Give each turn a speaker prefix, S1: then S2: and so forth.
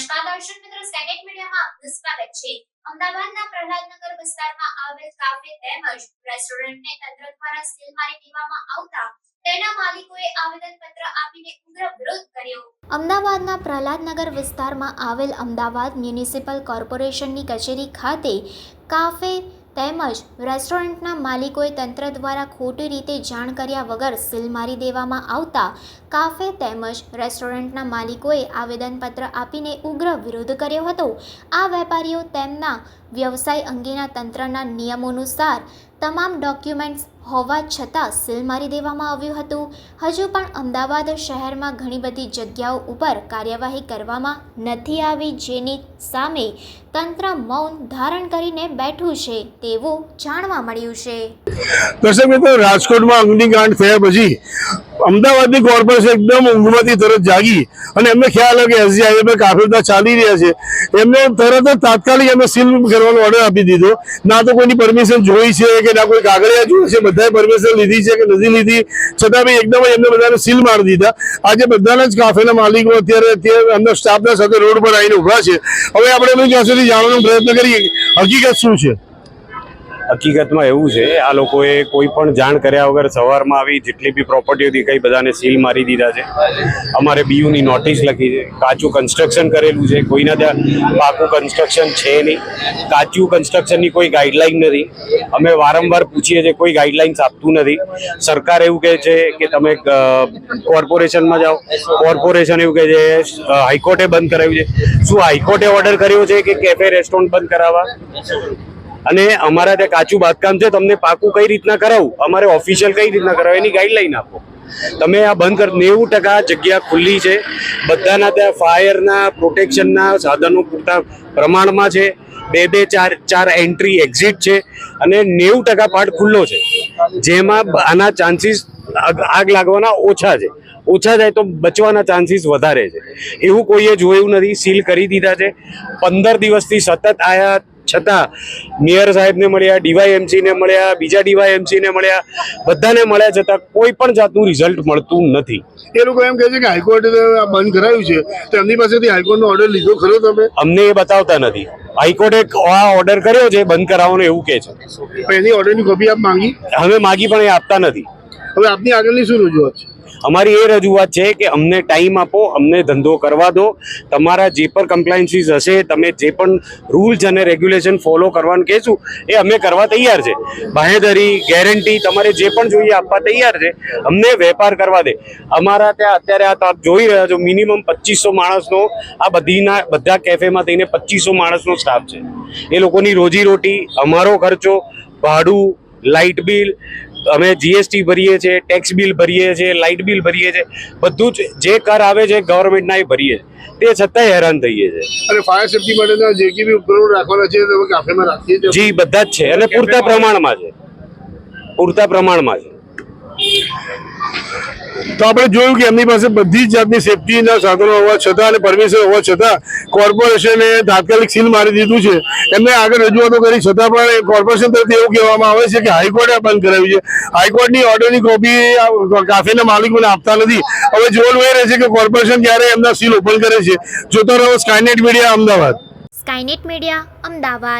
S1: નમસ્કાર દર્શક મિત્રો, સેનેટ મીડિયામાં આપનું સ્વાગત છે. અમદાવાદના પ્રહલાદનગર વિસ્તારમાં આવેલ કાફે તેમજ રેસ્ટોરન્ટને તંત્ર દ્વારા સીલ મારી દેવામાં આવતા તેના માલિકોએ આવેદનપત્ર આપીને ઉગ્ર વિરોધ કર્યો. અમદાવાદના પ્રહલાદનગર વિસ્તારમાં આવેલ અમદાવાદ મ્યુનિસિપલ કોર્પોરેશનની કચેરી ખાતે કાફે તેમજ રેસ્ટોરન્ટના માલિકોએ તંત્ર દ્વારા ખોટી રીતે જાણ કર્યા વગર સીલ મારી દેવામાં આવતા કાફે તેમજ રેસ્ટોરન્ટના માલિકોએ આવેદનપત્ર આપીને ઉગ્ર વિરોધ કર્યો હતો. આ વેપારીઓ તેમના વ્યવસાય અંગેના તંત્રના નિયમોનુસાર તમામ ડોક્યુમેન્ટ્સ હોવા છતાં સીલ મારી દેવામાં આવ્યું હતું. હજુ પણ અમદાવાદ શહેરમાં ઘણી બધી જગ્યાઓ ઉપર કાર્યવાહી કરવામાં નથી આવી જેની સામે તંત્ર મૌન ધારણ કરીને બેઠું છે તેવું જાણવા મળ્યું છે.
S2: દર્શક મિત્રો, રાજકોટમાં અગ્નિકાંડ થયા પછી અમદાવાદની કોર્પોરેશન એકદમ ઊંઘમાંથી તરત જાગી. અને એમને ખ્યાલ આવ્યો કે એસજી હાઈવે પર ચાલી રહ્યા છે. એમને તરત જ તાત્કાલિક એમને સીલ કરવાનો ઓર્ડર આપી દીધો. ના તો કોઈની પરમિશન જોઈ છે કે ના કોઈ કાગળિયા જોઈ છે, બધાએ પરમિશન લીધી છે કે નથી લીધી. છતાં બી એકદમ એમને બધાને સીલ મારી દીધા. આજે બધાના જ કાફેના માલિકો અત્યારે અત્યારે અંદર સ્ટાફના સાથે રોડ પર આવીને ઊભા છે. હવે આપણે એમની જ્યાં સુધી જાણવાનો પ્રયત્ન કરીએ હકીકત શું છે?
S3: હકીકતમાં એવું છે, આ લોકોએ કોઈ પણ જાણ કર્યા વગર સવારમાં આવી જેટલી બી પ્રોપર્ટીઓ દેખાઈ બધાને સીલ મારી દીધા છે. અમારે બીયુની નોટિસ લખી છે, કાચું કન્સ્ટ્રક્શન કરેલું છે, કોઈના ત્યાં પાકું કન્સ્ટ્રક્શન છે નહીં. કાચું કન્સ્ટ્રક્શનની કોઈ ગાઈડલાઈન નથી. અમે વારંવાર પૂછીએ છીએ, કોઈ ગાઈડલાઇન્સ આપતું નથી. સરકાર એવું કહે છે કે તમે કોર્પોરેશનમાં જાઓ. કોર્પોરેશન એવું કહે છે હાઈકોર્ટે બંધ કરાવ્યું છે. શું હાઈકોર્ટે ઓર્ડર કર્યો છે કે કેફે રેસ્ટોરન્ટ બંધ કરાવવા? અને અમારા ત્યાં કાચું બાંધકામ છે, તમને પાકું કઈ રીતના કરાવું? અમારે ઓફિશિયલ કઈ રીતના કરાવું? એની ગાઈડલાઈન આપો. તમે આ બંધ કર, નેવું ટકા જગ્યા ખુલ્લી છે. બધાના ત્યાં ફાયરના પ્રોટેક્શનના સાધનો પૂરતા પ્રમાણમાં છે. બે બે, ચાર ચાર એન્ટ્રી એક્ઝિટ છે અને નેવું ટકા પાર્ટ ખુલ્લો છે. જેમાં આના ચાન્સીસ આગ લાગવાના ઓછા છે. ઓછા જાય તો બચવાના ચાન્સીસ વધારે છે. એવું કોઈએ જોયું નથી સીલ કરી દીધા છે. પંદર દિવસથી સતત આયા છતાં મેયર સાહેબને મળ્યા ડીવાયએમસીને મળ્યા બીજા ડીવાયએમસીને મળ્યા બધાને મળ્યા છતાં કોઈ પણ જાતનું રિઝલ્ટ મળતું નથી.
S2: એ લોકો એમ કહે છે કે હાઈકોર્ટે આ બંધ કરાવ્યું છે તો એમની પાસેથી હાઈકોર્ટનો ઓર્ડર લીધો ખરો તમે?
S3: અમને એ બતાવતા નથી. હાઈકોર્ટે આ ઓર્ડર કર્યો છે બંધ કરાવવાનો એવું કહે છે.
S2: પણ એની ઓર્ડરની કોપી આપ માંગી?
S3: અમે માગી પણ એ આપતા નથી.
S2: હવે આપની આગળની શું રજૂઆત છે?
S3: અમારી એ રજૂઆત છે કે અમને ટાઈમ આપો, અમને ધંધો કરવા દો. તમારા જે પણ કમ્પ્લાયન્સીસ હશે, તમે જે પણ રૂલ્સ અને રેગ્યુલેશન ફોલો કરવાનું કહેશું, એ અમે કરવા તૈયાર છે. બાહેધરી ગેરંટી તમારે જે પણ જોઈએ આપવા તૈયાર છે, અમને વેપાર કરવા દે. અમારા ત્યાં અત્યારે આ આપ જોઈ રહ્યા છો મિનિમમ પચીસો માણસનો, આ બધીના, બધા કેફેમાં થઈને પચીસો માણસનો સ્ટાફ છે. એ લોકોની રોજીરોટી, અમારો ખર્ચો, ભાડું લાઇટ બિલ અમે જીએસટી ભરીએ છીએ ટેક્સ બિલ ભરીએ છીએ લાઇટ બિલ ભરીએ છીએ બધું જ જે કર આવે છે ગવર્મેન્ટના એ ભરીએ છીએ. તે છતાંય હેરાન થઈએ છીએ.
S2: અને ફાયર સેફટી માટેના જે કે બી ઉપકરણો રાખવાના છે તમે કાફેમાં રાખીએ છીએ.
S3: જી બધા જ છે. અને પૂરતા પ્રમાણમાં છે. પૂરતા પ્રમાણમાં છે.
S2: તો આપણે જોયું કે એમની પાસે બધી જ જાતની સેફટીના સાધનો હોવા છતાં અને પરમિશન હોવા છતાં કોર્પોરેશને તાત્કાલિક સીલ મારી દીધું છે. એમને આગળ રજૂઆતો કરી, છતાં પણ કોર્પોરેશન તરફથી એવું કહેવામાં આવે છે કે હાઈકોર્ટે બંધ કરાવ્યું છે. હાઈકોર્ટની ઓર્ડરની કોપી કાફેના માલિકોને આપતા નથી. હવે જોવાનું એ રહેશે કે કોર્પોરેશન ક્યારે એમના સીલ ઓપન કરે છે. જોતો રહો Skynet Media Ahmedabad.
S1: Skynet Media Ahmedabad.